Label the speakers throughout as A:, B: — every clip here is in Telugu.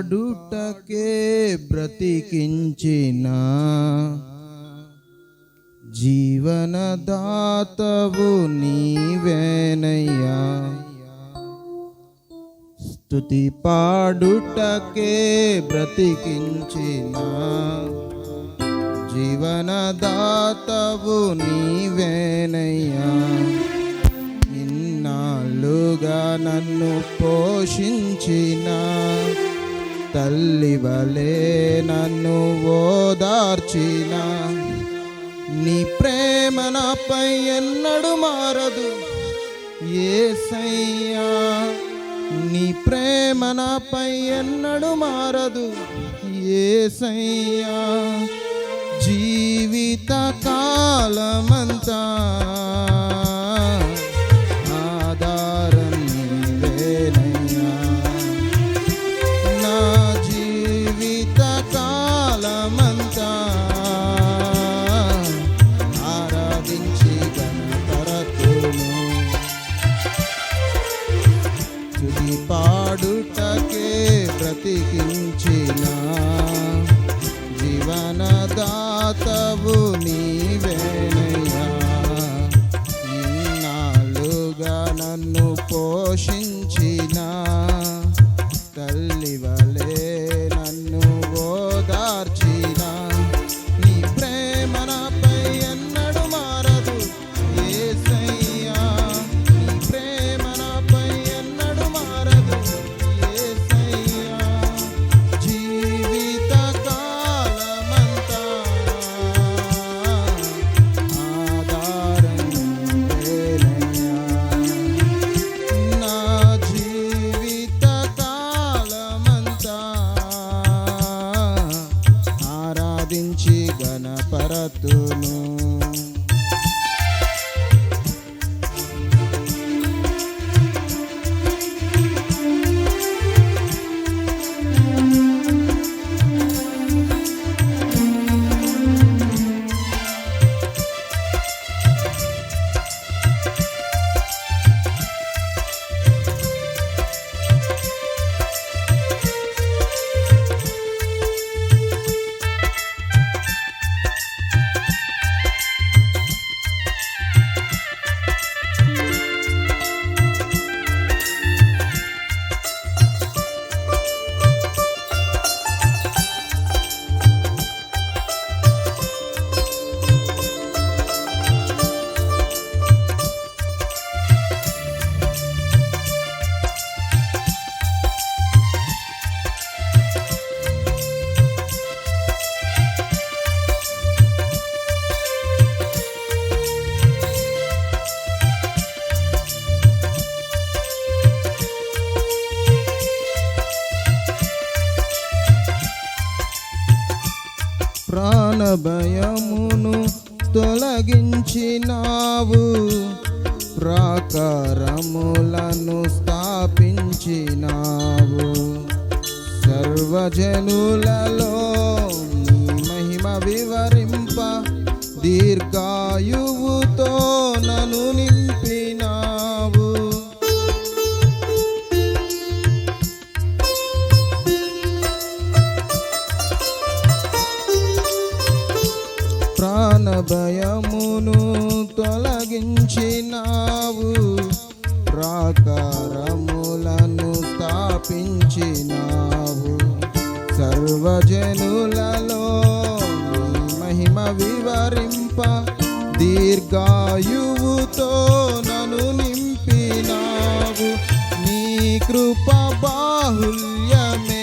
A: పాడుటకే బ్రతికించిన జీవనదాతవు నీవేనయ్యా. స్తుతి పాడుటకే బ్రతికించిన జీవనదాతవు నీవేనయ్యా. ఇన్నాళ్ళుగా నన్ను పోషించిన తల్లి వలే నన్ను ఓదార్చిన. నీ ప్రేమ నాపై ఎన్నడు మారదు. ఏసయ్యా నీ ప్రేమ నాపై ఎన్నడు మారదు. ఏసయ్యా జీవిత కాలమంతా పాడుటకే బ్రతికించిన. జీవనదాతవు నీవేనయ్యా. ఇన్నాళ్ళుగా నన్ను పోషించిన భయమును తొలగించినావు. ప్రాకారములను స్థాపించినావు. సర్వజనులలో నీ మహిమ వివరింప దీర్ఘాయువుతో భయమును తొలగించినావు ప్రాకారములను స్థాపించినావు. సర్వజనులలో మహిమ వివరింప దీర్ఘాయువుతో నను నింపినావు. నీ కృప బాహుల్యమే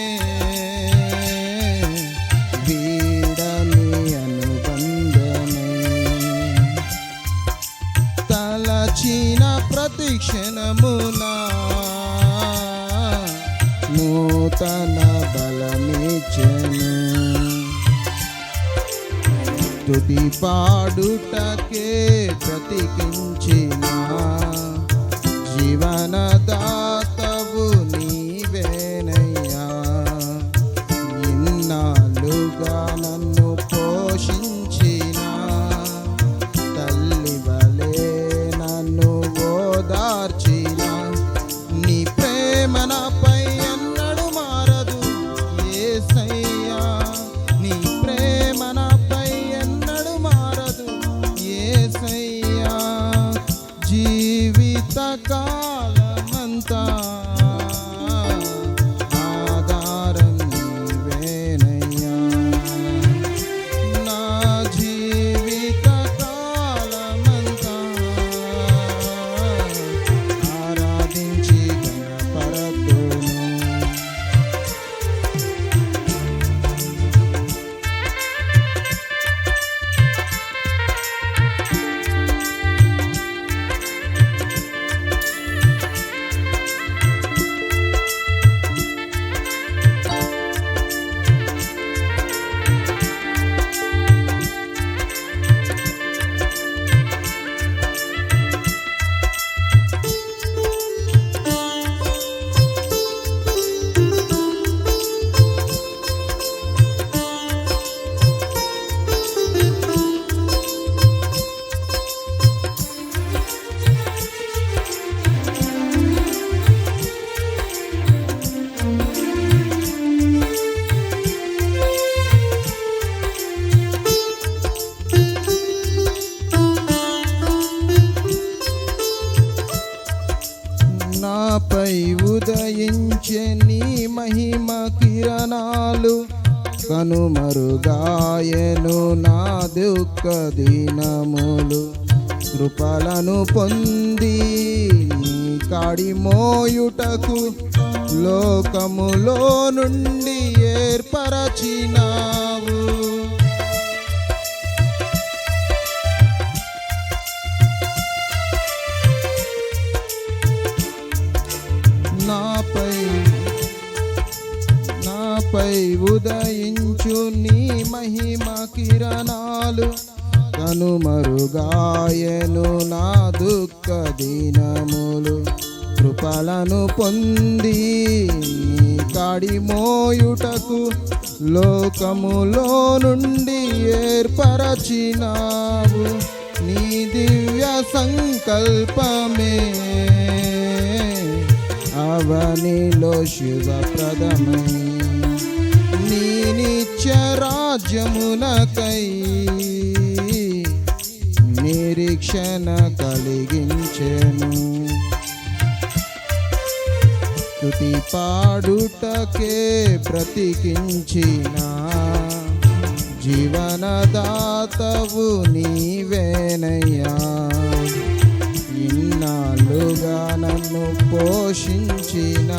A: నిలిచిన ప్రతి క్షణమున నూతన బలమిచ్చను. తుది పాడుటకే బ్రతికించిన say ఆయను నా దుఃఖ దినములు కృపలను పొంది కాడి మోయుటకు లోకములో నుండి ఏర్పరచినావు. నాపై పై ఉదయించు నీ మహిమ కిరణాలు. కనుమరుగాయను నా దుఃఖ దినములు. కృపలను పొంది కాడిమోయుటకు కాడి మోయుటకు లోకములో నుండి ఏర్పరచినావు. నీ దివ్య సంకల్పమే అవనిలో శివప్రదమే నిత్య రాజ్యమునకై నిరీక్షణ కలిగించెను. తుటి పాడుటకే బ్రతికించిన జీవనదాతవు నీవేనయ్యా. ఇన్నాళ్ళుగా నన్ను పోషించిన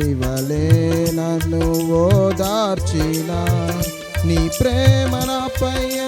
A: వలె నన్ను ఓదార్చిన. నీ ప్రేమ నాపై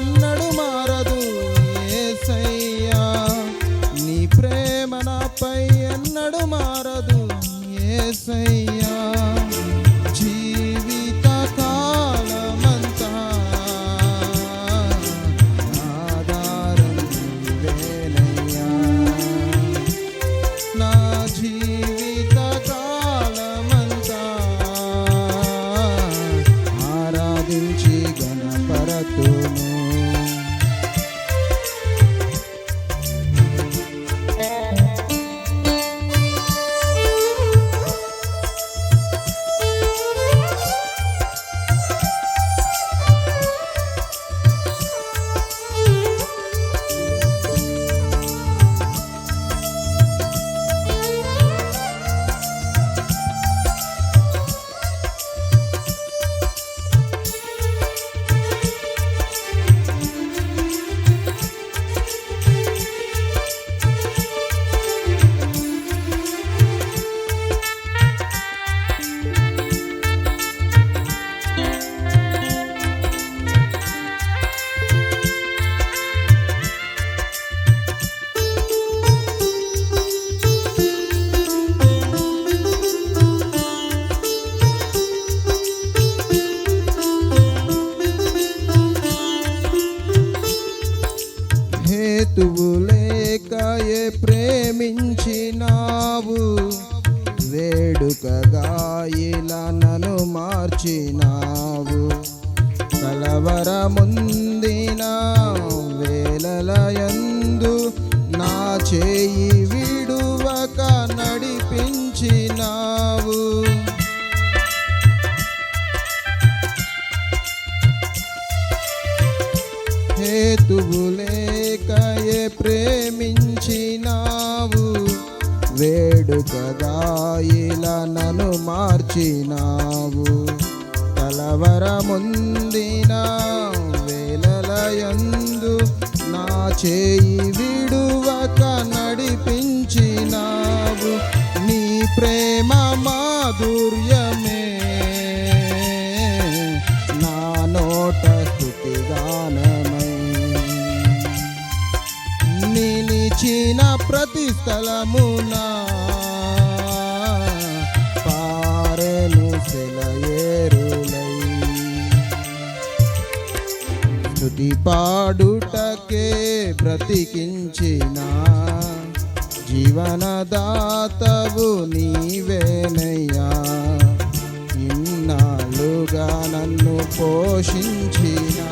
A: హేతువు లేకయే ప్రేమించినావు. వేడుకగా ఇలా నన్ను మార్చినావు. కలవరముందిన వేలలయందు నా చేయి హేతువు ప్రేమించినావు ప్రేమించినావు. వేడుకగా ఇలా నన్ను మార్చినావు. కలవరముందిన వేలలయందు నా చేయి విడువక నడిపించినావు. నీ ప్రేమ స్థలమునా? పారెను సెలయేరులై స్థుతి పాడుటకే బ్రతికించిన జీవనదాతవు నీవేనయ్యా. ఇన్నాళ్ళుగా నన్ను పోషించినా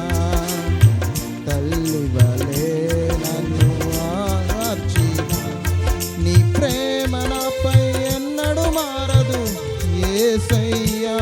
A: ఏసయ్యా